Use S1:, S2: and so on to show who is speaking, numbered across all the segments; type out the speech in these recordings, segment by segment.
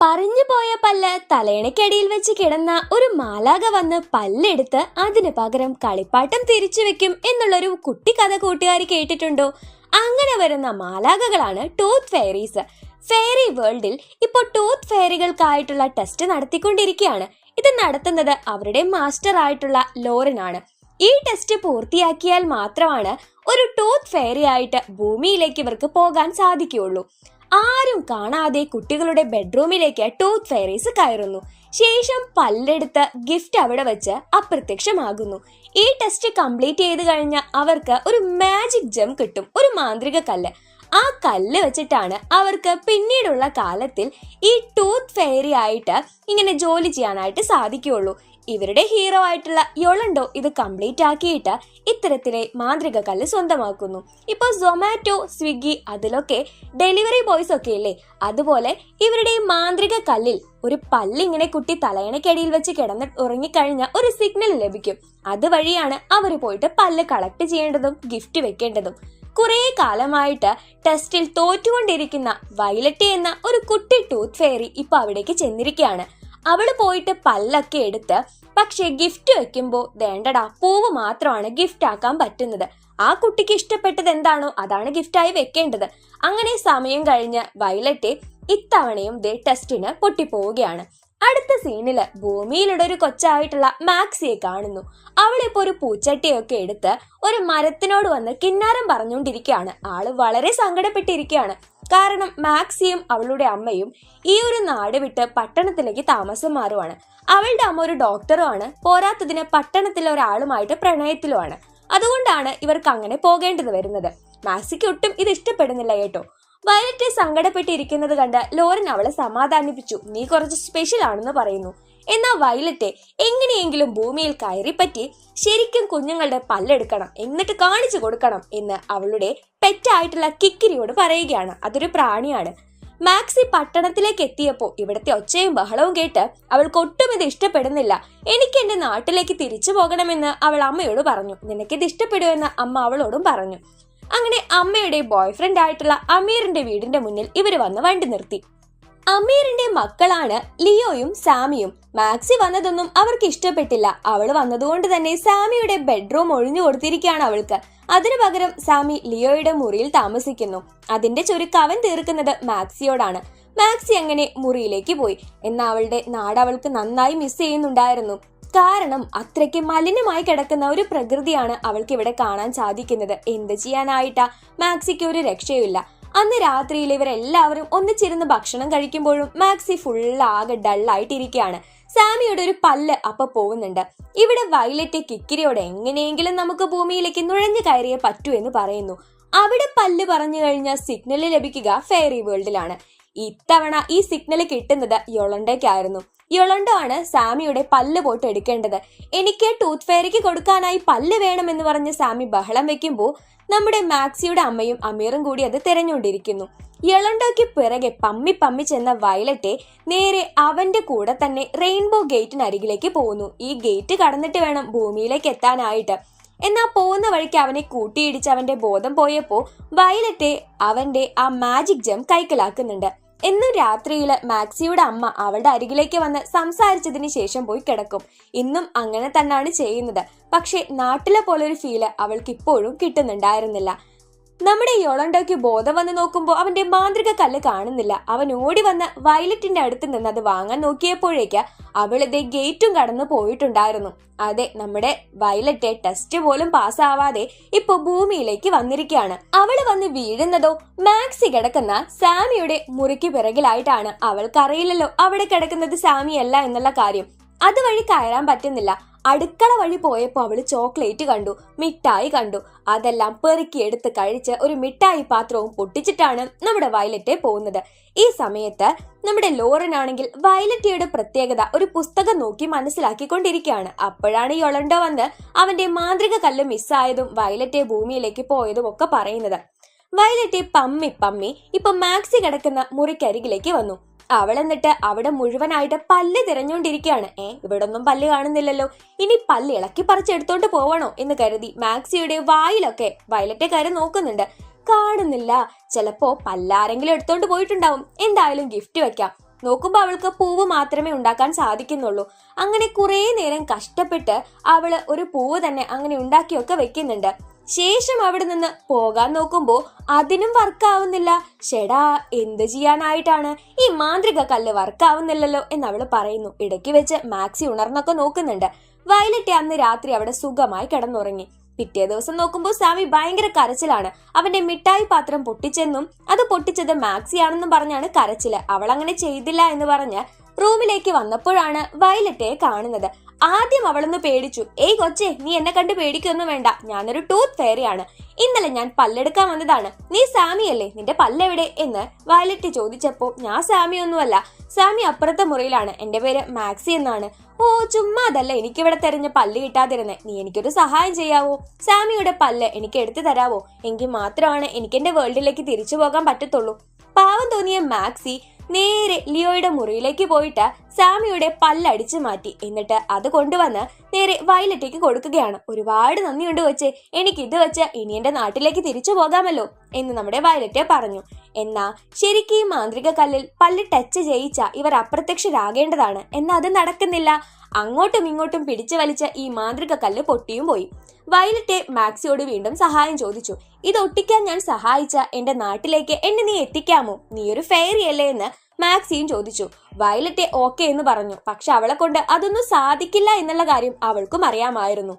S1: പറഞ്ഞു പോയ പല്ല് തലയണക്കടിയിൽ വെച്ച് കിടന്ന ഒരു മാലാക വന്ന് പല്ലെടുത്ത് അതിന് പകരം കളിപ്പാട്ടം തിരിച്ചു വെക്കും എന്നുള്ളൊരു കുട്ടി കഥ കൂട്ടുകാർ കേട്ടിട്ടുണ്ടോ? അങ്ങനെ വരുന്ന മാലാകകളാണ് ടൂത്ത് ഫെയറീസ്. ഫെയറി വേൾഡിൽ ഇപ്പോൾ ടൂത്ത് ഫെയറികൾക്കായിട്ടുള്ള ടെസ്റ്റ് നടത്തിക്കൊണ്ടിരിക്കുകയാണ്. ഇത് നടത്തുന്നത് അവരുടെ മാസ്റ്റർ ആയിട്ടുള്ള ലോറിനാണ്. ഈ ടെസ്റ്റ് പൂർത്തിയാക്കിയാൽ മാത്രമാണ് ഒരു ടൂത്ത് ഫെയറി ആയിട്ട് ഭൂമിയിലേക്ക് ഇവർക്ക് പോകാൻ സാധിക്കുകയുള്ളൂ. ആരും കാണാതെ കുട്ടികളുടെ ബെഡ്റൂമിലേക്ക് ടൂത്ത് ഫെയറീസ് കയറുന്നു. ശേഷം പല്ലെടുത്ത് ഗിഫ്റ്റ് അവിടെ വെച്ച് അപ്രത്യക്ഷമാകുന്നു. ഈ ടെസ്റ്റ് കംപ്ലീറ്റ് ചെയ്ത് കഴിഞ്ഞ അവർക്ക് ഒരു മാജിക് ജം കിട്ടും ഒരു മാന്ത്രിക കല്ല്. ആ കല്ല് വെച്ചിട്ടാണ് അവർക്ക് പിന്നീടുള്ള കാലത്തിൽ ഈ ടൂത്ത് ഫെയറി ആയിട്ട് ഇങ്ങനെ ജോലി ചെയ്യാനായിട്ട് സാധിക്കുകയുള്ളൂ. ഇവരുടെ ഹീറോ ആയിട്ടുള്ള യൊളണ്ടോ ഇത് കംപ്ലീറ്റ് ആക്കിയിട്ട് ഇത്തരത്തിലെ മാന്ത്രിക കല്ല് സ്വന്തമാക്കുന്നു. ഇപ്പൊ സൊമാറ്റോ സ്വിഗ്ഗി അതിലൊക്കെ ഡെലിവറി ബോയ്സ് ഒക്കെ ഇല്ലേ? അതുപോലെ ഇവരുടെ ഈ മാന്ത്രിക കല്ലിൽ ഒരു പല്ലിങ്ങനെ കുട്ടി തലയണക്കിടയിൽ വെച്ച് കിടന്ന് ഉറങ്ങിക്കഴിഞ്ഞ ഒരു സിഗ്നൽ ലഭിക്കും. അതുവഴിയാണ് അവർ പോയിട്ട് പല്ല് കളക്ട് ചെയ്യേണ്ടതും ഗിഫ്റ്റ് വെക്കേണ്ടതും. കുറേ കാലമായിട്ട് ടെസ്റ്റിൽ തോറ്റുകൊണ്ടിരിക്കുന്ന വയലറ്റ് എന്ന ഒരു കുട്ടി ടൂത്ത് ഫെയറി ഇപ്പൊ അവിടേക്ക് ചെന്നിരിക്കുകയാണ് അവൾ പോയിട്ട് പല്ലൊക്കെ എടുത്ത് പക്ഷേ ഗിഫ്റ്റ് വെക്കുമ്പോൾ വേണ്ടടാ പൂവ് മാത്രമാണ് ഗിഫ്റ്റ് ആക്കാൻ പറ്റുന്നത്. ആ കുട്ടിക്ക് ഇഷ്ടപ്പെട്ടത് എന്താണോ അതാണ് ഗിഫ്റ്റായി വെക്കേണ്ടത്. അങ്ങനെ സമയം കഴിഞ്ഞ് വയലറ്റ് ഇത്തവണയും ദേ ടെസ്റ്റിന് പൊട്ടിപ്പോവുകയാണ്. അടുത്ത സീനിൽ ഭൂമിയിലുള്ള ഒരു കൊച്ചായിട്ടുള്ള മാക്സിയെ കാണുന്നു. അവളിപ്പോ ഒരു പൂച്ചട്ടിയൊക്കെ എടുത്ത് ഒരു മരത്തിനോട് വന്ന് കിന്നാരം പറഞ്ഞുകൊണ്ടിരിക്കുകയാണ്. ആൾ വളരെ സങ്കടപ്പെട്ടിരിക്കുകയാണ്. കാരണം മാക്സിയും അവളുടെ അമ്മയും ഈ ഒരു നാട് വിട്ട് പട്ടണത്തിലേക്ക് താമസം മാറുവാണ്. അവളുടെ അമ്മ ഒരു ഡോക്ടറുമാണ് പോരാത്തതിന് പട്ടണത്തിലെ ഒരാളുമായിട്ട് പ്രണയത്തിലുമാണ്. അതുകൊണ്ടാണ് ഇവർക്ക് അങ്ങനെ പോകേണ്ടത് വരുന്നത്. മാക്സിക്ക് ഒട്ടും ഇത് ഇഷ്ടപ്പെടുന്നില്ല കേട്ടോ. വയലറ്റ് സങ്കടപ്പെട്ടിരിക്കുന്നത് കണ്ട് ലോറൻ അവളെ സമാധാനിപ്പിച്ചു. നീ കുറച്ച് സ്പെഷ്യൽ ആണെന്ന് പറയുന്നു. എന്നാൽ വയലറ്റെ എങ്ങനെയെങ്കിലും ഭൂമിയിൽ കയറിപ്പറ്റി ശരിക്കും കുഞ്ഞുങ്ങളുടെ പല്ലെടുക്കണം എന്നിട്ട് കാണിച്ചു കൊടുക്കണം എന്ന് അവളുടെ പെറ്റായിട്ടുള്ള കിക്കിരിയോട് പറയുകയാണ്. അതൊരു പ്രാണിയാണ്. മാക്സി പട്ടണത്തിലേക്ക് എത്തിയപ്പോൾ ഇവിടുത്തെ ഒച്ചയും ബഹളവും കേട്ട് അവൾക്ക് ഒട്ടും ഇത് ഇഷ്ടപ്പെടുന്നില്ല. എനിക്ക് എന്റെ നാട്ടിലേക്ക് തിരിച്ചു പോകണമെന്ന് അവൾ അമ്മയോട് പറഞ്ഞു. നിനക്ക് നിനക്കിത് ഇഷ്ടപ്പെടുമെന്ന് അമ്മ അവളോടും പറഞ്ഞു. അങ്ങനെ അമ്മയുടെ ബോയ്ഫ്രണ്ട് ആയിട്ടുള്ള അമീറിന്റെ വീടിന്റെ മുന്നിൽ ഇവർ വന്ന് വണ്ടി നിർത്തി. അമീറിന്റെ മക്കളാണ് ലിയോയും സാമിയും. മാക്സി വന്നതൊന്നും അവർക്ക് ഇഷ്ടപ്പെട്ടില്ല. അവൾ വന്നതുകൊണ്ട് തന്നെ സാമിയുടെ ബെഡ്റൂം ഒഴിഞ്ഞു കൊടുത്തിരിക്കുകയാണ് അവൾക്ക്. അതിനു പകരം സാമി ലിയോയുടെ മുറിയിൽ താമസിക്കുന്നു. അതിന്റെ ചുരുക്ക് അവൻ തീർക്കുന്നത് മാക്സിയോടാണ്. മാക്സി അങ്ങനെ മുറിയിലേക്ക് പോയി. എന്നാൽ അവളുടെ നാട് അവൾക്ക് നന്നായി മിസ് ചെയ്യുന്നുണ്ടായിരുന്നു. കാരണം അത്രയ്ക്ക് മലിനമായി കിടക്കുന്ന ഒരു പ്രകൃതിയാണ് അവൾക്ക് ഇവിടെ കാണാൻ സാധിക്കുന്നത്. എന്ത് ചെയ്യാനായിട്ടാ? മാക്സിക്ക് ഒരു രക്ഷയുമില്ല. അന്ന് രാത്രിയിൽ ഇവരെല്ലാവരും ഒന്നിച്ചിരുന്ന് ഭക്ഷണം കഴിക്കുമ്പോഴും മാക്സി ഫുൾ ആകെ ഡള്ളായിട്ടിരിക്കുകയാണ് സാമിയുടെ ഒരു പല്ല് അപ്പൊ പോകുന്നുണ്ട്. ഇവിടെ വയലറ്റ് കിക്കിരിയോട് എങ്ങനെയെങ്കിലും നമുക്ക് ഭൂമിയിലേക്ക് നുഴഞ്ഞു കയറിയേ പറ്റൂ എന്ന് പറയുന്നു. അവിടെ പല്ല് പറഞ്ഞു കഴിഞ്ഞാൽ സിഗ്നൽ ലഭിക്കുക ഫെയറി വേൾഡിലാണ് ഇത്തവണ ഈ സിഗ്നൽ കിട്ടുന്നത് യൊളണ്ടയ്ക്കായിരുന്നു. യൊളണ്ടോ ആണ് സാമിയുടെ പല്ല് പോട്ട് എടുക്കേണ്ടത്. എനിക്ക് ടൂത്ത് ഫെയറിക്ക് കൊടുക്കാനായി പല്ല് വേണമെന്ന് പറഞ്ഞ് സാമി ബഹളം വെക്കുമ്പോൾ നമ്മുടെ മാക്സിയുടെ അമ്മയും അമീറും കൂടി അത് തിരഞ്ഞുകൊണ്ടിരിക്കുന്നു. യളണ്ടോയ്ക്ക് പിറകെ പമ്മി പമ്മി ചെന്ന വയലറ്റെ നേരെ അവന്റെ കൂടെ തന്നെ റെയിൻബോ ഗേറ്റിനരികിലേക്ക് പോകുന്നു. ഈ ഗേറ്റ് കടന്നിട്ട് വേണം ഭൂമിയിലേക്ക് എത്താനായിട്ട്. എന്നാൽ പോകുന്ന വഴിക്ക് അവനെ കൂട്ടിയിടിച്ച് അവന്റെ ബോധം പോയപ്പോൾ വയലറ്റെ അവന്റെ ആ മാജിക് ജം കൈക്കലാക്കുന്നുണ്ട്. എന്നും രാത്രിയിൽ മാക്സിയുടെ അമ്മ അവളുടെ അരികിലേക്ക് വന്ന് സംസാരിച്ചതിന് ശേഷം പോയി കിടക്കും. ഇന്നും അങ്ങനെ തന്നെയാണ് ചെയ്യുന്നത്. പക്ഷെ നാട്ടിലെ പോലൊരു ഫീൽ അവൾക്ക് ഇപ്പോഴും കിട്ടുന്നുണ്ടായിരുന്നില്ല. നമ്മുടെ യൊളണ്ടോയ്ക്ക് ബോധം വന്ന് നോക്കുമ്പോൾ അവന്റെ മാന്ത്രിക കല്ല് കാണുന്നില്ല. അവൻ ഓടി വന്ന് വയലറ്റിന്റെ അടുത്ത് നിന്ന് അത് വാങ്ങാൻ നോക്കിയപ്പോഴേക്ക് അവൾ ഇതേ ഗേറ്റും കടന്നു പോയിട്ടുണ്ടായിരുന്നു. അതെ നമ്മുടെ വയലറ്റ് ടെസ്റ്റ് പോലും പാസ്സാവാതെ ഇപ്പൊ ഭൂമിയിലേക്ക് വന്നിരിക്കുകയാണ്. അവൾ വന്ന് വീഴുന്നതോ മാക്സി കിടക്കുന്ന സാമിയുടെ മുറിക്ക് പിറകിലായിട്ടാണ്. അവൾക്കറിയില്ലല്ലോ അവിടെ കിടക്കുന്നത് സാമിയല്ല എന്നുള്ള കാര്യം. അതുവഴി കയറാൻ പറ്റുന്നില്ല. അടുക്കള വഴി പോയപ്പോൾ അവൾ ചോക്ലേറ്റ് കണ്ടു മിഠായി കണ്ടു. അതെല്ലാം പെറുക്കി എടുത്ത് കഴിച്ച് ഒരു മിഠായി പാത്രവും പൊട്ടിച്ചിട്ടാണ് നമ്മുടെ വയലറ്റെ പോകുന്നത്. ഈ സമയത്ത് നമ്മുടെ ലോറൻ ആണെങ്കിൽ വയലറ്റയുടെ പ്രത്യേകത ഒരു പുസ്തകം നോക്കി മനസ്സിലാക്കിക്കൊണ്ടിരിക്കുകയാണ്. അപ്പോഴാണ് ഈ ഒളണ്ടോ വന്ന് അവന്റെ മാന്ത്രിക കല്ല് മിസ്സായതും വയലറ്റെ ഭൂമിയിലേക്ക് പോയതും ഒക്കെ പറയുന്നത്. വയലറ്റെ പമ്മി പമ്മി ഇപ്പൊ മാക്സി കിടക്കുന്ന മുറിക്കരികിലേക്ക് വന്നു. അവൾ എന്നിട്ട് അവിടെ മുഴുവനായിട്ട് പല്ല് തിരഞ്ഞുകൊണ്ടിരിക്കുകയാണ് ഏ ഇവിടെ ഒന്നും പല്ല് കാണുന്നില്ലല്ലോ. ഇനി പല്ല് ഇളക്കി പറിച്ചെടുത്തോണ്ട് പോവണോ എന്ന് കരുതി മാക്സിയുടെ വായിലൊക്കെ വയലറ്റെ കാര്യം നോക്കുന്നുണ്ട്. കാണുന്നില്ല. ചിലപ്പോ പല്ലാരെങ്കിലും എടുത്തോണ്ട് പോയിട്ടുണ്ടാവും. എന്തായാലും ഗിഫ്റ്റ് വെക്കാം. നോക്കുമ്പോൾ അവൾക്ക് പൂവ് മാത്രമേ ഉണ്ടാക്കാൻ സാധിക്കുന്നുള്ളൂ. അങ്ങനെ കുറേ നേരം കഷ്ടപ്പെട്ട് അവൾ ഒരു പൂവ് തന്നെ അങ്ങനെ ഉണ്ടാക്കിയൊക്കെ വെക്കുന്നുണ്ട്. ശേഷം അവിടെ നിന്ന് പോകാൻ നോക്കുമ്പോ അതിനും വർക്കാവുന്നില്ല ഷെടാ എന്ത് ചെയ്യാനായിട്ടാണ്? ഈ മാന്ത്രിക കല്ല് വർക്കാവുന്നില്ലല്ലോ എന്ന് അവൾ പറയുന്നു. ഇടയ്ക്ക് വെച്ച് മാക്സി ഉണർന്നൊക്കെ നോക്കുന്നുണ്ട്. വയലറ്റ് അന്ന് രാത്രി അവിടെ സുഖമായി കിടന്നുറങ്ങി. പിറ്റേ ദിവസം നോക്കുമ്പോൾ സാമി ഭയങ്കര കരച്ചിലാണ്. അവന്റെ മിഠായി പാത്രം പൊട്ടിച്ചെന്നും അത് പൊട്ടിച്ചത് മാക്സിയാണെന്നും പറഞ്ഞാണ് കരച്ചിൽ. അവൾ അങ്ങനെ ചെയ്തില്ല എന്ന് പറഞ്ഞ് റൂമിലേക്ക് വന്നപ്പോഴാണ് വയലറ്റെ കാണുന്നത്. ആദ്യം അവളൊന്ന് പേടിച്ചു. ഏയ് കൊച്ചെ നീ എന്നെ കണ്ട് പേടിക്കൊന്നും വേണ്ട. ഞാനൊരു ടൂത്ത് ഫെയറിയാണ് ഇന്നലെ ഞാൻ പല്ലെടുക്കാൻ വന്നതാണ്. നീ സാമിയല്ലേ നിന്റെ പല്ലെവിടെ? എന്ന് വയലറ്റ് ചോദിച്ചപ്പോ ഞാൻ സാമിയൊന്നുമല്ല സാമി അപ്പുറത്തെ മുറിയിലാണ്. എന്റെ പേര് മാക്സി എന്നാണ്. ഓ ചുമ്മാ അതല്ല. എനിക്കിവിടെ തെരഞ്ഞ പല്ല് കിട്ടാതിരുന്നെ. നീ എനിക്കൊരു സഹായം ചെയ്യാവോ? സാമിയുടെ പല്ല് എനിക്ക് എടുത്തു തരാവോ? എങ്കിൽ മാത്രമാണ് എനിക്ക് എന്റെ വേൾഡിലേക്ക് തിരിച്ചു പോകാൻ പറ്റത്തുള്ളൂ. പാവം തോന്നിയ മാക്സി നേരെ ലിയോയുടെ മുറിയിലേക്ക് പോയിട്ട് സാമിയുടെ പല്ലടിച്ചു മാറ്റി. എന്നിട്ട് അത് കൊണ്ടുവന്ന് നേരെ വയലറ്റേക്ക് കൊടുക്കുകയാണ്. ഒരുപാട് നന്ദിയുണ്ട് വെച്ച് എനിക്ക് ഇത് വെച്ച് ഇനി എന്റെ നാട്ടിലേക്ക് തിരിച്ചു പോകാമല്ലോ എന്ന് നമ്മുടെ വയലറ്റെ പറഞ്ഞു. എന്നാ ശരിക്കും ഈ മാന്ത്രിക കല്ലിൽ പല്ല് ടച്ച് ചെയ്യിച്ച ഇവർ അപ്രത്യക്ഷരാകേണ്ടതാണ്. എന്നാ അത് നടക്കുന്നില്ല. അങ്ങോട്ടും ഇങ്ങോട്ടും പിടിച്ചു വലിച്ച ഈ മാന്ത്രിക കല്ല് പൊട്ടിയും പോയി. വയലറ്റെ മാക്സിയോട് വീണ്ടും സഹായം ചോദിച്ചു. ഇത് ഒട്ടിക്കാൻ ഞാൻ സഹായിച്ച എന്റെ നാട്ടിലേക്ക് എന്നെ നീ എത്തിക്കാമോ? നീ ഒരു ഫെയറി അല്ലേ എന്ന് മാക്സിയും ചോദിച്ചു. വയലറ്റ് ഓക്കെ എന്ന് പറഞ്ഞു. പക്ഷെ അവളെ കൊണ്ട് അതൊന്നും സാധിക്കില്ല എന്നുള്ള കാര്യം അവൾക്കും അറിയാമായിരുന്നു.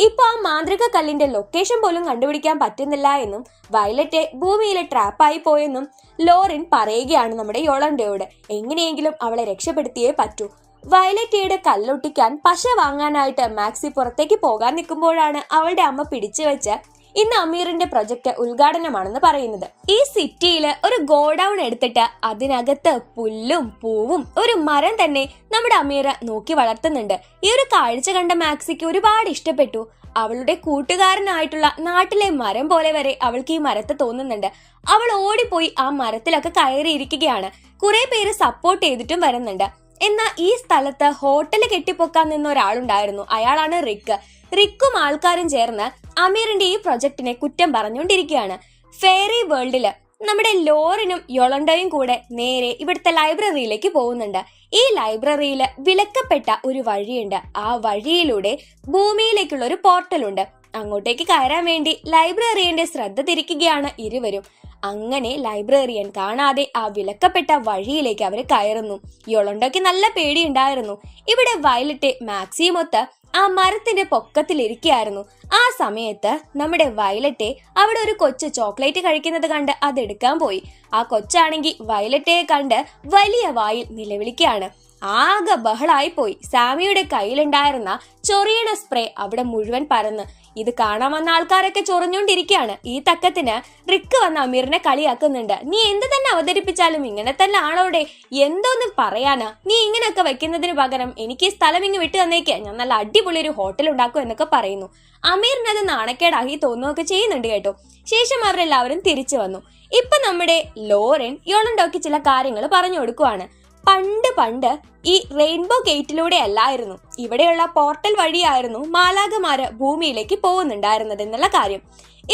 S1: ഇപ്പൊ ആ മാന്ത്രിക കല്ലിന്റെ ലൊക്കേഷൻ പോലും കണ്ടുപിടിക്കാൻ പറ്റുന്നില്ല എന്നും വയലറ്റ് ഭൂമിയിലെ ട്രാപ്പായി പോയെന്നും ലോറിൻ പറയുകയാണ് നമ്മുടെ യോളണ്ടയോട്. എങ്ങനെയെങ്കിലും അവളെ രക്ഷപ്പെടുത്തിയേ പറ്റൂ. വയലറ്റയുടെ കല്ലൊട്ടിക്കാൻ പശ വാങ്ങാനായിട്ട് മാക്സി പുറത്തേക്ക് പോകാൻ നിൽക്കുമ്പോഴാണ് അവളുടെ അമ്മ പിടിച്ചു വെച്ച് ഇന്ന് അമീറിന്റെ പ്രൊജക്ട് ഉദ്ഘാടനമാണെന്ന് പറയുന്നത്. ഈ സിറ്റിയിൽ ഒരു ഗോഡൗൺ എടുത്തിട്ട് അതിനകത്ത് പുല്ലും പൂവും ഒരു മരം തന്നെ നമ്മുടെ അമീർ നോക്കി വളർത്തുന്നുണ്ട്. ഈ ഒരു കാഴ്ച കണ്ട മാക്സിക്ക് ഒരുപാട് ഇഷ്ടപ്പെട്ടു. അവളുടെ കൂട്ടുകാരനായിട്ടുള്ള നാട്ടിലെ മരം പോലെ വരെ അവൾക്ക് ഈ മരത്തെ തോന്നുന്നുണ്ട്. അവൾ ഓടിപ്പോയി ആ മരത്തിലൊക്കെ കയറിയിരിക്കുകയാണ്. കുറെ പേര് സപ്പോർട്ട് ചെയ്തിട്ടും വരുന്നുണ്ട്. എന്നാൽ ഈ സ്ഥലത്ത് ഹോട്ടൽ കെട്ടിപ്പൊക്കാൻ നിന്ന ഒരാളുണ്ടായിരുന്നു അയാളാണ് റിക്ക്. റിക്കും ആൾക്കാരും ചേർന്ന് അമീറിന്റെ ഈ പ്രൊജക്ടിനെ കുറ്റം പറഞ്ഞുകൊണ്ടിരിക്കുകയാണ്. ഫെയറി വേൾഡിൽ നമ്മുടെ ലോറിനും യൊളണ്ടയും കൂടെ നേരെ ഇവിടുത്തെ ലൈബ്രറിയിലേക്ക് പോകുന്നുണ്ട്. ഈ ലൈബ്രറിയിൽ വിലക്കപ്പെട്ട ഒരു വഴിയുണ്ട്. ആ വഴിയിലൂടെ ഭൂമിയിലേക്കുള്ള ഒരു പോർട്ടലുണ്ട്. അങ്ങോട്ടേക്ക് കയറാൻ വേണ്ടി ലൈബ്രറിയന്റെ ശ്രദ്ധ തിരിക്കുകയാണ് ഇരുവരും. അങ്ങനെ ലൈബ്രറിയൻ കാണാതെ ആ വിലക്കപ്പെട്ട വഴിയിലേക്ക് അവർ കയറുന്നു. യൊളണ്ടോയ്ക്ക് നല്ല പേടിയുണ്ടായിരുന്നു ഇവിടെ വയലറ്റ് മാക്സിമൊത്ത് ആ മരത്തിന്റെ പൊക്കത്തിലിരിക്കുകയായിരുന്നു ആ സമയത്ത് നമ്മുടെ വയലറ്റെ അവിടെ ഒരു കൊച്ചു ചോക്ലേറ്റ് കഴിക്കുന്നത് കണ്ട് അതെടുക്കാൻ പോയി. ആ കൊച്ചാണെങ്കിൽ വയലറ്റയെ കണ്ട് വലിയ വായിൽ നിലവിളിക്കുകയാണ് ആകെ ബഹളായി പോയി സാമിയുടെ കയ്യിലുണ്ടായിരുന്ന ചൊറിയണ സ്പ്രേ അവിടെ മുഴുവൻ പരന്ന്. ഇത് കാണാൻ വന്ന ആൾക്കാരൊക്കെ ചൊറിഞ്ഞുകൊണ്ടിരിക്കുകയാണ്. ഈ തക്കത്തിന് റിക്ക് വന്ന് അമീറിനെ കളിയാക്കുന്നുണ്ട്. നീ എന്ത് തന്നെ അവതരിപ്പിച്ചാലും ഇങ്ങനെ തന്നെ ആണോടെ? എന്തോന്ന് പറയാനാ? നീ ഇങ്ങനെയൊക്കെ വെക്കുന്നതിന് പകരം എനിക്ക് ഈ സ്ഥലം ഇങ്ങ് വിട്ടു തന്നേക്ക്. ഞാൻ നല്ല അടിപൊളി ഒരു ഹോട്ടൽ ഉണ്ടാക്കും എന്നൊക്കെ പറയുന്നു. അമീറിനത് നാണക്കേടാക്കി തോന്നുകയൊക്കെ ചെയ്യുന്നുണ്ട് കേട്ടോ. ശേഷം അവരെല്ലാവരും തിരിച്ചു വന്നു. ഇപ്പൊ നമ്മുടെ ലോറൻ യോളണ്ടോക്ക് ചില കാര്യങ്ങൾ പറഞ്ഞു കൊടുക്കുവാണ്. പണ്ട് പണ്ട് ഈ റെയിൻബോ ഗേറ്റിലൂടെ അല്ലായിരുന്നു. ഇവിടെയുള്ള പോർട്ടൽ വഴിയായിരുന്നു മാലാകമാര് ഭൂമിയിലേക്ക് പോകുന്നുണ്ടായിരുന്നത് എന്നുള്ള കാര്യം.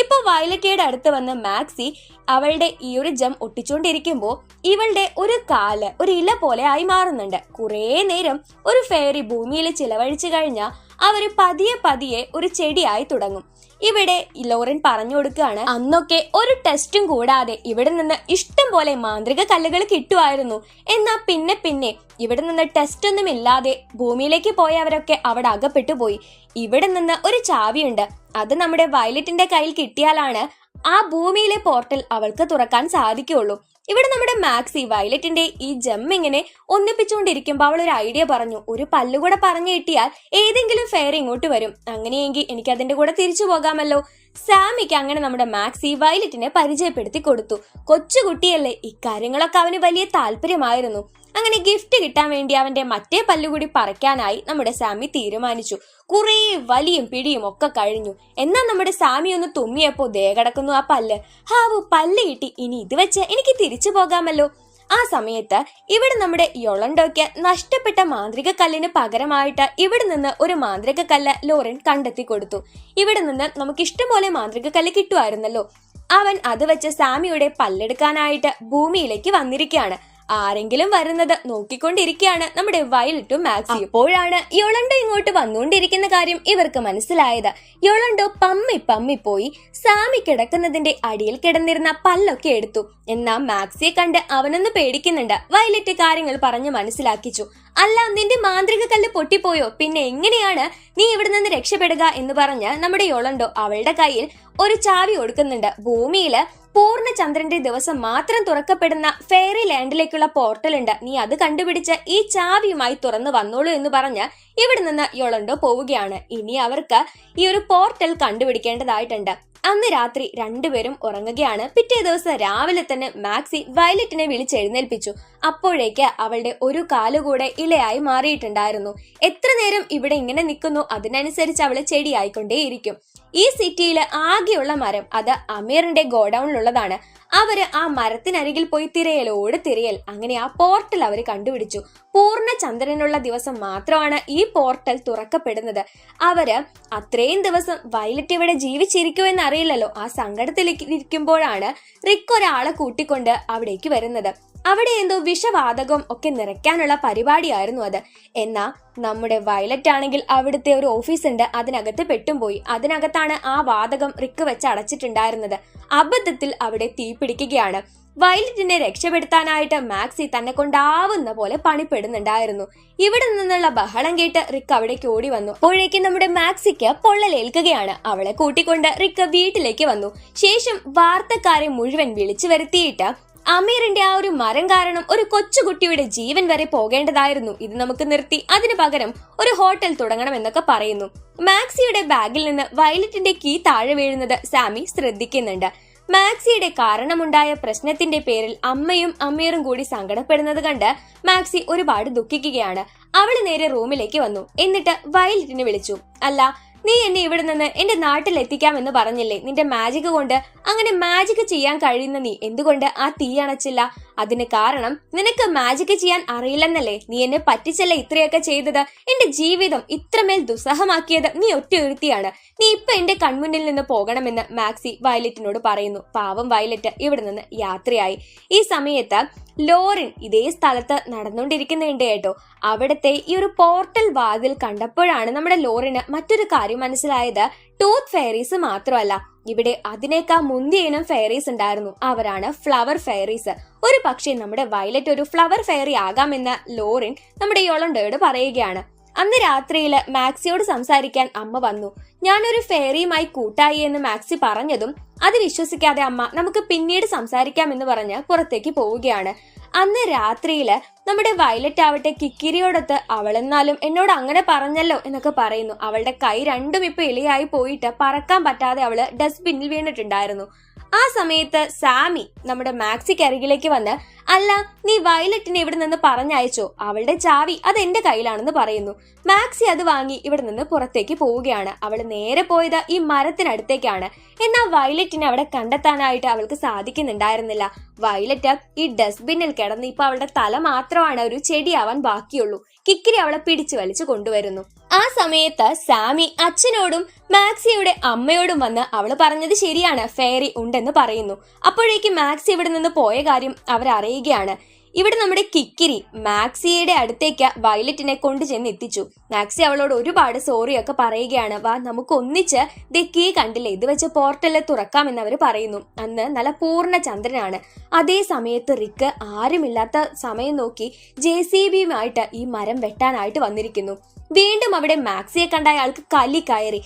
S1: ഇപ്പൊ വയലറ്റയുടെ അടുത്ത് വന്ന് മാക്സി അവളുടെ ഈ ഒരു ജം ഒട്ടിച്ചുകൊണ്ടിരിക്കുമ്പോൾ ഇവളുടെ ഒരു കാൽ ഒരു ഇല പോലെ ആയി മാറുന്നുണ്ട്. കുറേ നേരം ഒരു ഫെയറി ഭൂമിയിൽ ചിലവഴിച്ചു കഴിഞ്ഞാൽ അവർ പതിയെ പതിയെ ഒരു ചെടിയായി തുടങ്ങും. ഇവിടെ ലോറൻ പറഞ്ഞു കൊടുക്കുകയാണ്. അന്നൊക്കെ ഒരു ടെസ്റ്റും കൂടാതെ ഇവിടെ നിന്ന് ഇഷ്ടം പോലെ മാന്ത്രിക കല്ലുകൾ കിട്ടുമായിരുന്നു. എന്നാ പിന്നെ പിന്നെ ഇവിടെ നിന്ന് ടെസ്റ്റ് ഒന്നും ഇല്ലാതെ ഭൂമിയിലേക്ക് പോയവരൊക്കെ അവിടെ അകപ്പെട്ടു പോയി. ഇവിടെ നിന്ന് ഒരു ചാവിയുണ്ട്. അത് നമ്മുടെ വയലറ്റിന്റെ കയ്യിൽ കിട്ടിയാലാണ് ആ ഭൂമിയിലെ പോർട്ടൽ അവൾക്ക് തുറക്കാൻ സാധിക്കുകയുള്ളൂ. ഇവിടെ നമ്മുടെ മാക്സി വയലറ്റിന്റെ ഈ ജം ഇങ്ങനെ ഒന്നിപ്പിച്ചുകൊണ്ടിരിക്കുമ്പോൾ അവൾ ഒരു ഐഡിയ പറഞ്ഞു. ഒരു പല്ലുകൂടെ പറഞ്ഞു കിട്ടിയാൽ ഏതെങ്കിലും ഫെയർ ഇങ്ങോട്ട് വരും. അങ്ങനെയെങ്കിൽ എനിക്ക് അതിന്റെ കൂടെ തിരിച്ചു പോകാമല്ലോ. സാമിക്ക് അങ്ങനെ നമ്മുടെ മാക്സി വയലറ്റിനെ പരിചയപ്പെടുത്തി കൊടുത്തു. കൊച്ചുകുട്ടിയല്ലേ ഇക്കാര്യങ്ങളൊക്കെ അവന് വലിയ താല്പര്യമായിരുന്നു. അങ്ങനെ ഗിഫ്റ്റ് കിട്ടാൻ വേണ്ടി അവന്റെ മറ്റേ പല്ലുകൂടി പറിക്കാനായി നമ്മുടെ സാമി തീരുമാനിച്ചു. കുറേ വലിയും പിടിയും ഒക്കെ കഴിഞ്ഞു. എന്നാൽ നമ്മുടെ സാമി ഒന്ന് തുമ്മിയപ്പോ ദേ കിടക്കുന്നു ആ പല്ല്. ഹാവു പല്ല് കിട്ടി. ഇനി ഇത് വെച്ച് എനിക്ക് തിരിച്ചു പോകാമല്ലോ. ആ സമയത്ത് ഇവിടെ നമ്മുടെ യൊളണ്ടോയ്ക്ക് നഷ്ടപ്പെട്ട മാന്ത്രിക കല്ലിന് പകരമായിട്ട് ഇവിടെ നിന്ന് ഒരു മാന്ത്രിക കല്ല് ലോറൻ കണ്ടെത്തി കൊടുത്തു. ഇവിടെ നിന്ന് നമുക്ക് ഇഷ്ടംപോലെ മാന്ത്രിക കല്ല് കിട്ടുമായിരുന്നല്ലോ. അവൻ അത് വെച്ച് സാമിയുടെ പല്ലെടുക്കാനായിട്ട് ഭൂമിയിലേക്ക് വന്നിരിക്കുകയാണ്. ആരെങ്കിലും വരുന്നത് നോക്കിക്കൊണ്ടിരിക്കുകയാണ്. നമ്മുടെ വൈൽ ടു മാക്സി. അപ്പോഴാണ് യൊളണ്ടോ ഇങ്ങോട്ട് വന്നുകൊണ്ടിരിക്കുന്ന കാര്യം ഇവർക്ക് മനസ്സിലായത്. യൊളണ്ടോ പമ്മി പമ്മി പോയി സാമി കിടക്കുന്നതിന്റെ അടിയിൽ കിടന്നിരുന്ന പല്ലൊക്കെ എടുത്തു. എന്നാ മാക്സിയെ കണ്ട് അവനൊന്ന് പേടിക്കുന്നുണ്ട്. വയലറ്റ് കാര്യങ്ങൾ പറഞ്ഞു മനസ്സിലാക്കിച്ചു. അല്ല നിന്റെ മാന്ത്രിക കല്ല് പൊട്ടിപ്പോയോ? പിന്നെ എങ്ങനെയാണ് നീ ഇവിടെ നിന്ന് രക്ഷപ്പെടുക എന്ന് പറഞ്ഞ് നമ്മുടെ യൊളണ്ടോ അവളുടെ കയ്യിൽ ഒരു ചാവി കൊടുക്കുന്നുണ്ട് ഭൂമിയിൽ പൂർണ ചന്ദ്രന്റെ ദിവസം മാത്രം തുറക്കപ്പെടുന്ന ഫെയറി ലാൻഡിലേക്കുള്ള പോർട്ടൽ ഉണ്ട്. നീ അത് കണ്ടുപിടിച്ച് ഈ ചാവിയുമായി തുറന്നു വന്നോളൂ എന്ന് പറഞ്ഞ് ഇവിടെ നിന്ന് യൊളണ്ടോ പോവുകയാണ്. ഇനി അവർക്ക് ഈ ഒരു പോർട്ടൽ കണ്ടുപിടിക്കേണ്ടതായിട്ടുണ്ട്. അന്ന് രാത്രി രണ്ടുപേരും ഉറങ്ങുകയാണ്. പിറ്റേ ദിവസം രാവിലെ തന്നെ മാക്സി വയലറ്റിനെ വിളിച്ചെഴുന്നേൽപ്പിച്ചു. അപ്പോഴേക്ക് അവളുടെ ഒരു കാലുകൂടെ ഇലയായി മാറിയിട്ടുണ്ടായിരുന്നു. എത്ര നേരം ഇവിടെ ഇങ്ങനെ നിൽക്കുന്നു അതിനനുസരിച്ച് അവൾ ചെടിയായിക്കൊണ്ടേയിരിക്കും. ഈ സിറ്റിയിൽ ആകെയുള്ള മരം അത് അമീറിന്റെ ഗോഡൌണിലുള്ളതാണ്. അവർ ആ മരത്തിനരികിൽ പോയി തിരയലോട് തിരയൽ. അങ്ങനെ ആ പോർട്ടൽ അവർ കണ്ടുപിടിച്ചു. പൂർണ ചന്ദ്രനുള്ള ദിവസം മാത്രമാണ് ഈ പോർട്ടൽ തുറക്കപ്പെടുന്നത്. അവർ അത്രയും ദിവസം വയലറ്റ് ഇവിടെ ജീവിച്ചിരിക്കുമെന്ന് അറിയില്ലല്ലോ ആ സങ്കടത്തിലിരിക്കുമ്പോഴാണ് റിക്ക് ഒരാളെ കൂട്ടിക്കൊണ്ട് അവിടേക്ക് വരുന്നത്. അവിടെ എന്തോ വിഷവാതകം ഒക്കെ നിറയ്ക്കാനുള്ള പരിപാടിയായിരുന്നു അത്. എന്നാ നമ്മുടെ വയലറ്റ് ആണെങ്കിൽ അവിടുത്തെ ഒരു ഓഫീസ് ഉണ്ട് അതിനകത്ത് പെട്ടുംപോയി. അതിനകത്താണ് ആ വാതകം റിക്ക് വെച്ച് അടച്ചിട്ടുണ്ടായിരുന്നത്. അബദ്ധത്തിൽ അവിടെ തീ പിടിക്കുകയാണ്. വയലറ്റിനെ രക്ഷപ്പെടുത്താനായിട്ട് മാക്സി തന്നെ കൊണ്ടാവുന്ന പോലെ പണിപ്പെടുന്നുണ്ടായിരുന്നു. ഇവിടെ നിന്നുള്ള ബഹളം കേട്ട് റിക്ക് അവിടേക്ക് ഓടി വന്നു അപ്പോഴേക്കും നമ്മുടെ മാക്സിക്ക് പൊള്ളലേൽക്കുകയാണ്. അവളെ കൂട്ടിക്കൊണ്ട് റിക്ക് വീട്ടിലേക്ക് വന്നു. ശേഷം വാർത്തക്കാരെ മുഴുവൻ വിളിച്ചു വരുത്തിയിട്ട് അമീറിന്റെ ആ ഒരു മരം കാരണം ഒരു കൊച്ചുകുട്ടിയുടെ ജീവൻ വരെ പോകേണ്ടതായിരുന്നു. ഇത് നമുക്ക് നിർത്തി. അതിനു പകരം ഒരു ഹോട്ടൽ തുടങ്ങണം എന്നൊക്കെ പറയുന്നു. മാക്സിയുടെ ബാഗിൽ നിന്ന് വയലറ്റിന്റെ കീ താഴെ വീഴുന്നത് സാമി ശ്രദ്ധിക്കുന്നുണ്ട്. മാക്സിയുടെ കാരണമുണ്ടായ പ്രശ്നത്തിന്റെ പേരിൽ അമ്മയും അമ്മീറും കൂടി സങ്കടപ്പെടുന്നത് കണ്ട് മാക്സി ഒരുപാട് ദുഃഖിക്കുകയാണ്. അവൾ നേരെ റൂമിലേക്ക് വന്നു. എന്നിട്ട് വയലറ്റിനെ വിളിച്ചു. അല്ല നീ എന്നെ ഇവിടെ നിന്ന് എന്റെ നാട്ടിൽ എത്തിക്കാമെന്ന് പറഞ്ഞില്ലേ? നിന്റെ മാജിക് കൊണ്ട് അങ്ങനെ മാജിക് ചെയ്യാൻ കഴിയുന്ന നീ എന്തുകൊണ്ട് ആ തീ അണച്ചില്ല? അതിന് കാരണം നിനക്ക് മാജിക് ചെയ്യാൻ അറിയില്ലെന്നല്ലേ? നീ എന്നെ പറ്റിച്ചല്ല ഇത്രയൊക്കെ ചെയ്തത്? എന്റെ ജീവിതം ഇത്രമേൽ ദുസ്സഹമാക്കിയത് നീ ഒറ്റയൊരുത്തിയാണ്. നീ ഇപ്പൊ എന്റെ കൺമുന്നിൽ നിന്ന് പോകണമെന്ന് മാക്സി വയലറ്റിനോട് പറയുന്നു. പാവം വയലറ്റ് ഇവിടെ നിന്ന് യാത്രയായി. ഈ സമയത്ത് ലോറിൻ ഇതേ സ്ഥലത്ത് നടന്നുകൊണ്ടിരിക്കുന്നുണ്ട് കേട്ടോ. അവിടുത്തെ ഈ ഒരു പോർട്ടൽ വാതിൽ കണ്ടപ്പോഴാണ് നമ്മുടെ ലോറിന് മറ്റൊരു കാര്യം മനസ്സിലായത് ടൂത്ത് ഫെയറീസ് മാത്രമല്ല. ഇവിടെ അതിനേക്കാൾ മുന്തിയനും ഫെയറീസ് ഉണ്ടായിരുന്നു. അവരാണ് ഫ്ലവർ ഫെയറീസ് ഒരു പക്ഷേ നമ്മുടെ വയലറ്റ് ഒരു ഫ്ലവർ ഫെയറി ആകാമെന്ന് ലോറിൻ നമ്മുടെ യോളണ്ടയോട് പറയുകയാണ്. അന്ന് രാത്രിയിൽ മാക്സിയോട് സംസാരിക്കാൻ അമ്മ വന്നു. ഞാനൊരു ഫെയറിയുമായി കൂട്ടായി എന്ന് മാക്സി പറഞ്ഞതും അത് വിശ്വസിക്കാതെ അമ്മ നമുക്ക് പിന്നീട് സംസാരിക്കാം എന്ന് പറഞ്ഞ് പുറത്തേക്ക് പോവുകയാണ്. അന്ന് രാത്രിയിൽ നമ്മുടെ വയലറ്റ് ആവട്ടെ കിക്കിരിയോടൊത്ത് അവളെന്നാലും എന്നോട് അങ്ങനെ പറഞ്ഞല്ലോ എന്നൊക്കെ പറയുന്നു. അവളുടെ കൈ രണ്ടും ഇപ്പൊ ഇലയായി പോയിട്ട് പറക്കാൻ പറ്റാതെ അവൾ ഡസ്റ്റ്ബിന്നിൽ വീണിട്ടുണ്ടായിരുന്നു. ആ സമയത്ത് സാമി നമ്മുടെ മാക്സിക്ക് അരികിലേക്ക് വന്ന് അല്ല നീ വയലറ്റിനെ ഇവിടെ നിന്ന് പറഞ്ഞയച്ചോ? അവളുടെ ചാവി അത് എന്റെ കയ്യിലാണെന്ന് പറയുന്നു. മാക്സി അത് വാങ്ങി ഇവിടെ നിന്ന് പുറത്തേക്ക് പോവുകയാണ്. അവൾ നേരെ പോയത് ഈ മരത്തിനടുത്തേക്കാണ്. എന്നാൽ വയലറ്റിനെ അവിടെ കണ്ടെത്താനായിട്ട് അവൾക്ക് സാധിക്കുന്നുണ്ടായിരുന്നില്ല. വയലറ്റ് ഈ ഡസ്റ്റ്ബിന്നിൽ കിടന്ന് ഇപ്പൊ അവളുടെ തല മാത്രമാണ് ഒരു ചെടിയാവാൻ ബാക്കിയുള്ളൂ. കിക്കിരി അവളെ പിടിച്ചു വലിച്ചു കൊണ്ടുവരുന്നു. ആ സമയത്ത് സാമി അച്ഛനോടും മാക്സിയുടെ അമ്മയോടും വന്ന് അവൾ പറഞ്ഞത് ശരിയാണ് ഫെയറി ഉണ്ടെന്ന് പറയുന്നു. അപ്പോഴേക്കും മാക്സി ഇവിടെ നിന്ന് പോയ കാര്യം അവരറിയുകയാണ്. ഇവിടെ നമ്മുടെ കിക്കിരി മാക്സിയുടെ അടുത്തേക്ക് വയലറ്റിനെ കൊണ്ടുചെന്ന് എത്തിച്ചു. മാക്സി അവളോട് ഒരുപാട് സോറിയൊക്കെ പറയുകയാണ്. വാ നമുക്ക് ഒന്നിച്ച് ദി കീ കണ്ടില്ലേ? ഇത് വെച്ച് പോർട്ടൽ തുറക്കാമെന്ന് അവർ പറയുന്നു. അന്ന് നല്ല പൂർണ ചന്ദ്രനാണ്. അതേ സമയത്ത് റിക്ക് ആരുമില്ലാത്ത സമയം നോക്കി ജെ സി ബിയുമായിട്ട് ഈ മരം വെട്ടാനായിട്ട് വന്നിരിക്കുന്നു. വീണ്ടും അവിടെ മാക്സിയെ കണ്ട അയാൾക്ക് കലി കയറി.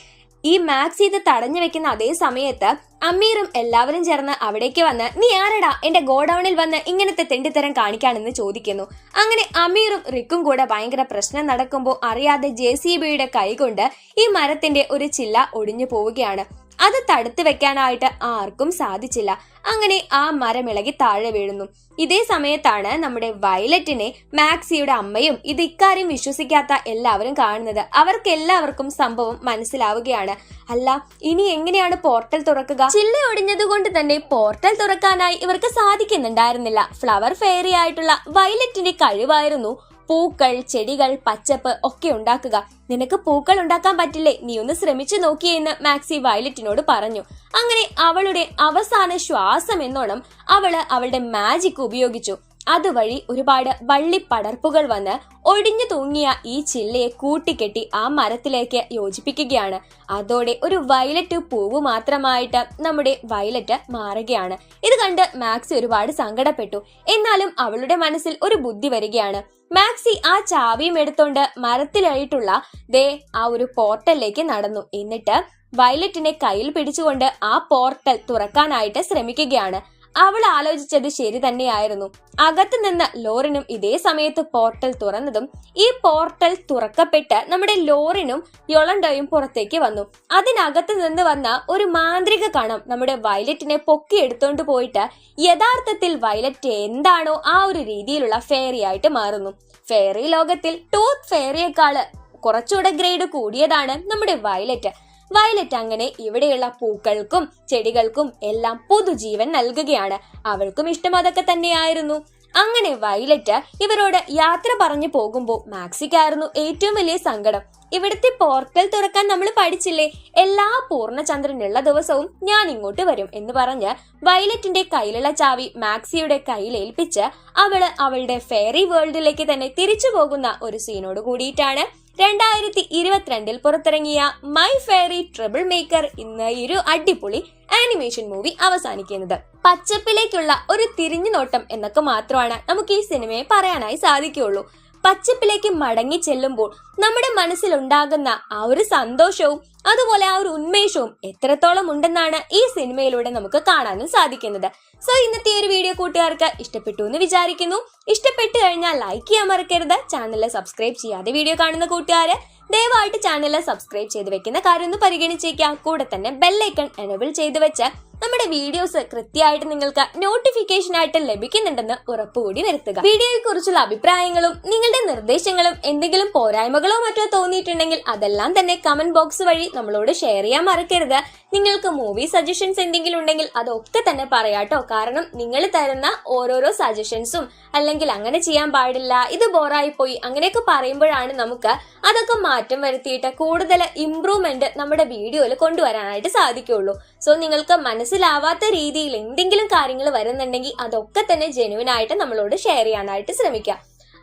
S1: ഈ മാക്സ് ഇത് തടഞ്ഞു വെക്കുന്ന അതേ സമയത്ത് അമീറും എല്ലാവരും ചേർന്ന് അവിടേക്ക് വന്ന് നീ ആരടാ? എന്റെ ഗോഡൌണിൽ വന്ന് ഇങ്ങനത്തെ തെണ്ടിത്തരം കാണിക്കാണെന്ന് ചോദിക്കുന്നു. അങ്ങനെ അമീറും റിക്കും കൂടെ ഭയങ്കര പ്രശ്നം നടക്കുമ്പോൾ അറിയാതെ ജെ സി ബിയുടെ കൈകൊണ്ട് ഈ മരത്തിന്റെ ഒരു ചില്ല ഒടിഞ്ഞു പോവുകയാണ്. അത് തടുത്തു വെക്കാനായിട്ട് ആർക്കും സാധിച്ചില്ല. അങ്ങനെ ആ മരം ഇളകി താഴെ വീഴുന്നു. ഇതേ സമയത്താണ് നമ്മുടെ വയലറ്റിനെ മാക്സിയുടെ അമ്മയും ഇത് ഇക്കാര്യം വിശ്വസിക്കാത്ത എല്ലാവരും കാണുന്നത്. അവർക്ക് എല്ലാവർക്കും സംഭവം മനസ്സിലാവുകയാണ്. അല്ല ഇനി എങ്ങനെയാണ് പോർട്ടൽ തുറക്കുക? ചില്ല ഒടിഞ്ഞതുകൊണ്ട് തന്നെ പോർട്ടൽ തുറക്കാനായി ഇവർക്ക് സാധിക്കുന്നുണ്ടായിരുന്നില്ല. ഫ്ലവർ ഫെയറി ആയിട്ടുള്ള വയലറ്റിന്റെ കഴിവായിരുന്നു പൂക്കൾ ചെടികൾ പച്ചപ്പ് ഒക്കെ ഉണ്ടാക്കുക. നിനക്ക് പൂക്കൾ ഉണ്ടാക്കാൻ പറ്റില്ലേ? നീ ഒന്ന് ശ്രമിച്ചു നോക്കിയെന്ന് മാക്സി വയലറ്റിനോട് പറഞ്ഞു. അങ്ങനെ അവളുടെ അവസാന ശ്വാസം എന്നോണം അവൾ അവളുടെ മാജിക് ഉപയോഗിച്ചു. അതുവഴി ഒരുപാട് വള്ളിപ്പടർപ്പുകൾ വന്ന് ഒടിഞ്ഞു തൂങ്ങിയ ഈ ചില്ലയെ കൂട്ടിക്കെട്ടി ആ മരത്തിലേക്ക് യോജിപ്പിക്കുകയാണ്. അതോടെ ഒരു വയലറ്റ് പൂവ് മാത്രമായിട്ട് നമ്മുടെ വയലറ്റ് മാറുകയാണ്. ഇത് കണ്ട് മാക്സി ഒരുപാട് സങ്കടപ്പെട്ടു. എന്നാലും അവളുടെ മനസ്സിൽ ഒരു ബുദ്ധി വരികയാണ്. മാക്സി ആ ചാവിയും എടുത്തോണ്ട് മരത്തിലായിട്ടുള്ള ദേ ആ ഒരു പോർട്ടലിലേക്ക് നടന്നു. എന്നിട്ട് വയലറ്റിനെ കയ്യിൽ പിടിച്ചുകൊണ്ട് ആ പോർട്ടൽ തുറക്കാനായിട്ട് ശ്രമിക്കുകയാണ്. അവൾ ആലോചിച്ചത് ശരി തന്നെയായിരുന്നു. അകത്ത് നിന്ന് ലോറിനും ഇതേ സമയത്ത് പോർട്ടൽ തുറന്നതും ഈ പോർട്ടൽ തുറക്കപ്പെട്ട് നമ്മുടെ ലോറിനും യൊളണ്ടോയും പുറത്തേക്ക് വന്നു. അതിനകത്ത് നിന്ന് വന്ന ഒരു മാന്ത്രിക കണം നമ്മുടെ വയലറ്റിനെ പൊക്കിയെടുത്തോണ്ട് പോയിട്ട് യഥാർത്ഥത്തിൽ വയലറ്റ് എന്താണോ ആ ഒരു രീതിയിലുള്ള ഫെയറി ആയിട്ട് മാറുന്നു. ഫെയറി ലോകത്തിൽ ടൂത്ത് ഫെയറിയേക്കാൾ കുറച്ചുകൂടെ ഗ്രേഡ് കൂടിയതാണ് നമ്മുടെ വയലറ്റ്. വയലറ്റ് അങ്ങനെ ഇവിടെയുള്ള പൂക്കൾക്കും ചെടികൾക്കും എല്ലാം പുതുജീവൻ നൽകുകയാണ്. അവൾക്കും ഇഷ്ടം അതൊക്കെ തന്നെയായിരുന്നു. അങ്ങനെ വയലറ്റ് ഇവരോട് യാത്ര പറഞ്ഞു പോകുമ്പോൾ മാക്സിക്കായിരുന്നു ഏറ്റവും വലിയ സങ്കടം. ഇവിടുത്തെ പോർട്ടൽ തുറക്കാൻ നമ്മൾ പഠിച്ചില്ലേ? എല്ലാ പൂർണചന്ദ്രനുള്ള ദിവസവും ഞാൻ ഇങ്ങോട്ട് വരും എന്ന് പറഞ്ഞ് വയലറ്റിന്റെ കയ്യിലുള്ള ചാവി മാക്സിയുടെ കയ്യിൽ ഏൽപ്പിച്ച് അവൾ അവളുടെ ഫെയറി വേൾഡിലേക്ക് തന്നെ തിരിച്ചു പോകുന്ന ഒരു സീനോട് കൂടിയിട്ടാണ് രണ്ടായിരത്തി ഇരുപത്തിരണ്ടിൽ പുറത്തിറങ്ങിയ മൈ ഫെയറി ട്രിബിൾ മേക്കർ ഇന്ന് ഒരു അടിപൊളി ആനിമേഷൻ മൂവി അവസാനിക്കുന്നത്. പച്ചപ്പിലേക്കുള്ള ഒരു തിരിഞ്ഞു നോട്ടം എന്നൊക്കെ മാത്രമാണ് നമുക്ക് ഈ സിനിമയെ പറയാനായി സാധിക്കുകയുള്ളൂ. പച്ചപ്പിലേക്ക് മടങ്ങി ചെല്ലുമ്പോൾ നമ്മുടെ മനസ്സിലുണ്ടാകുന്ന ആ ഒരു സന്തോഷവും അതുപോലെ ആ ഒരു ഉന്മേഷവും എത്രത്തോളം ഉണ്ടെന്നാണ് ഈ സിനിമയിലൂടെ നമുക്ക് കാണാനും സാധിക്കുന്നത്. സോ ഇന്നത്തെ ഒരു വീഡിയോ കൂട്ടുകാർക്ക് ഇഷ്ടപ്പെട്ടു എന്ന് വിചാരിക്കുന്നു. ഇഷ്ടപ്പെട്ടു കഴിഞ്ഞാൽ ലൈക്ക് ചെയ്യാൻ മറക്കരുത്. ചാനൽ സബ്സ്ക്രൈബ് ചെയ്യാതെ വീഡിയോ കാണുന്ന കൂട്ടുകാര് ദയവായിട്ട് ചാനൽ സബ്സ്ക്രൈബ് ചെയ്ത് വെക്കുന്ന കാര്യം ഒന്ന് പരിഗണിച്ചേക്കാം. കൂടെ തന്നെ ബെല്ലൈക്കൺ എനേബിൾ ചെയ്ത് വെച്ച് നമ്മുടെ വീഡിയോസ് കൃത്യമായിട്ട് നിങ്ങൾക്ക് നോട്ടിഫിക്കേഷൻ ആയിട്ട് ലഭിക്കുന്നുണ്ടെന്ന് ഉറപ്പുകൂടി വരുത്തുക. വീഡിയോയെ കുറിച്ചുള്ള അഭിപ്രായങ്ങളും നിങ്ങളുടെ നിർദ്ദേശങ്ങളും എന്തെങ്കിലും പോരായ്മകളോ മറ്റോ തോന്നിയിട്ടുണ്ടെങ്കിൽ അതെല്ലാം തന്നെ കമന്റ് ബോക്സ് വഴി നമ്മളോട് ഷെയർ ചെയ്യാൻ മറക്കരുത്. നിങ്ങൾക്ക് മൂവി സജഷൻസ് എന്തെങ്കിലും ഉണ്ടെങ്കിൽ അതൊക്കെ തന്നെ പറയാട്ടോ. കാരണം നിങ്ങൾ തരുന്ന ഓരോരോ സജഷൻസും അല്ലെങ്കിൽ അങ്ങനെ ചെയ്യാൻ പാടില്ല ഇത് ബോറായി പോയി അങ്ങനെയൊക്കെ പറയുമ്പോഴാണ് നമുക്ക് അതൊക്കെ മാറ്റം വരുത്തിയിട്ട് കൂടുതൽ ഇമ്പ്രൂവ്മെന്റ് നമ്മുടെ വീഡിയോയിൽ കൊണ്ടുവരാനായിട്ട് സാധിക്കുള്ളൂ സോ നിങ്ങൾക്ക് മനസ്സിലാവാത്ത രീതിയിൽ എന്തെങ്കിലും കാര്യങ്ങൾ വരുന്നുണ്ടെങ്കിൽ അതൊക്കെ തന്നെ ജെനുവിനായിട്ട് നമ്മളോട് ഷെയർ ചെയ്യാനായിട്ട് ശ്രമിക്കുക.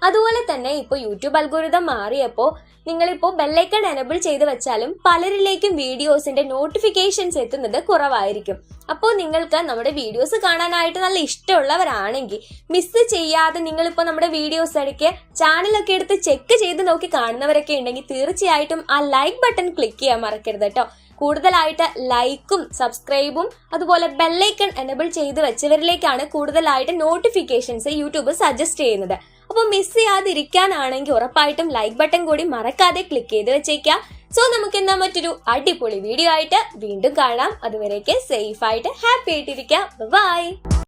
S1: അതുപോലെ തന്നെ ഇപ്പോൾ യൂട്യൂബ് അൽഗോരിതം മാറിയപ്പോൾ നിങ്ങളിപ്പോൾ ബെല്ലൈക്കൺ എനബിൾ ചെയ്ത് വെച്ചാലും പലരിലേക്കും വീഡിയോസിന്റെ നോട്ടിഫിക്കേഷൻസ് എത്തുന്നത് കുറവായിരിക്കും. അപ്പോൾ നിങ്ങൾക്ക് നമ്മുടെ വീഡിയോസ് കാണാനായിട്ട് നല്ല ഇഷ്ടമുള്ളവരാണെങ്കിൽ മിസ് ചെയ്യാതെ നിങ്ങളിപ്പോൾ നമ്മുടെ വീഡിയോസ് ഇടയ്ക്ക് ചാനലൊക്കെ എടുത്ത് ചെക്ക് ചെയ്ത് നോക്കി കാണുന്നവരൊക്കെ ഉണ്ടെങ്കിൽ തീർച്ചയായിട്ടും ആ ലൈക്ക് ബട്ടൺ ക്ലിക്ക് ചെയ്യാൻ മറക്കരുത് കേട്ടോ. കൂടുതലായിട്ട് ലൈക്കും സബ്സ്ക്രൈബും അതുപോലെ ബെല്ലൈക്കൺ എനബിൾ ചെയ്ത് വെച്ചവരിലേക്കാണ് കൂടുതലായിട്ട് നോട്ടിഫിക്കേഷൻസ് യൂട്യൂബ് സജസ്റ്റ് ചെയ്യുന്നത്. അപ്പോൾ മിസ് ചെയ്യാതിരിക്കാനാണെങ്കിൽ ഉറപ്പായിട്ടും ലൈക്ക് ബട്ടൺ കൂടി മറക്കാതെ ക്ലിക്ക് ചെയ്ത് വെച്ചേക്കാം. സോ നമുക്ക് എന്നാ മറ്റൊരു അടിപൊളി വീഡിയോ ആയിട്ട് വീണ്ടും കാണാം. അതുവരേക്ക് സേഫ് ആയിട്ട് ഹാപ്പി ആയിട്ടിരിക്കാം. ബൈ